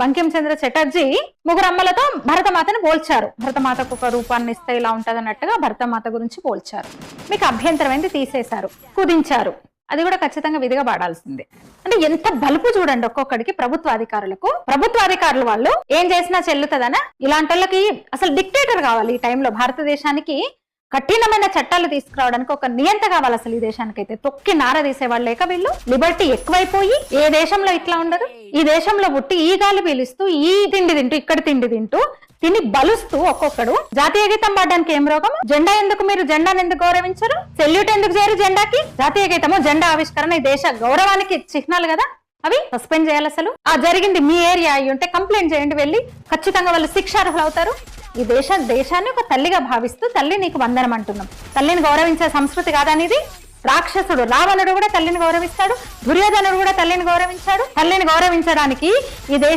బంకిం చంద్ర చటర్జీ ముగ్గురు అమ్మలతో భరతమాతను పోల్చారు. భరతమాతకు ఒక రూపాన్ని ఇస్తే ఇలా ఉంటది అన్నట్టుగా భరతమాత గురించి పోల్చారు. మీకు అభ్యంతరం ఏంది తీసేశారు. కుదించారు. అది కూడా ఖచ్చితంగా విధిగా పాడాల్సిందే అంటే ఎంత బలుపు చూడండి ఒక్కొక్కడికి ప్రభుత్వ అధికారులకు ప్రభుత్వ అధికారులు వాళ్ళు ఏం చేసినా చెల్లుతుందనా? ఇలాంటి వాళ్ళకి అసలు డిక్టేటర్ కావాలి ఈ టైంలో. భారతదేశానికి కఠినమైన చట్టాలు తీసుకురావడానికి ఒక నియంత కావాలి అసలు ఈ దేశానికి అయితే తొక్కి నార తీసేవాళ్ళు లేక వీళ్ళు. లిబర్టీ ఎక్కువైపోయి ఏ దేశంలో ఇట్లా ఉండదు? ఈ దేశంలో పుట్టి ఈ గాలి పీలుస్తూ ఈ తిండి తింటూ ఇక్కడ తిండి తింటూ తిని బలుస్తూ ఒక్కొక్కడు. జాతీయ గీతం పాడడానికి ఏం రోగం? జెండా ఎందుకు మీరు జెండాను ఎందుకు గౌరవించరు? సెల్యూట్ ఎందుకు చేయరు జెండాకి? జాతీయ గీతము జెండా ఆవిష్కరణ ఈ దేశ గౌరవానికి చిహ్నాలు కదా? అవి సస్పెండ్ చేయాలి అసలు. ఆ జరిగింది మీ ఏరియా అయి ఉంటే కంప్లైంట్ చేయండి వెళ్ళి. ఖచ్చితంగా వాళ్ళు శిక్ష అర్హులు అవుతారు. ఈ దేశ దేశాన్ని ఒక తల్లిగా భావిస్తూ తల్లి నీకు వందనం అంటున్నాం. తల్లిని గౌరవించే సంస్కృతి కాదనేది? రాక్షసుడు రావణుడు కూడా తల్లిని గౌరవిస్తాడు దుర్యోధనుడు కూడా తల్లిని గౌరవించాడు. తల్లిని గౌరవించడానికి ఈ దేశ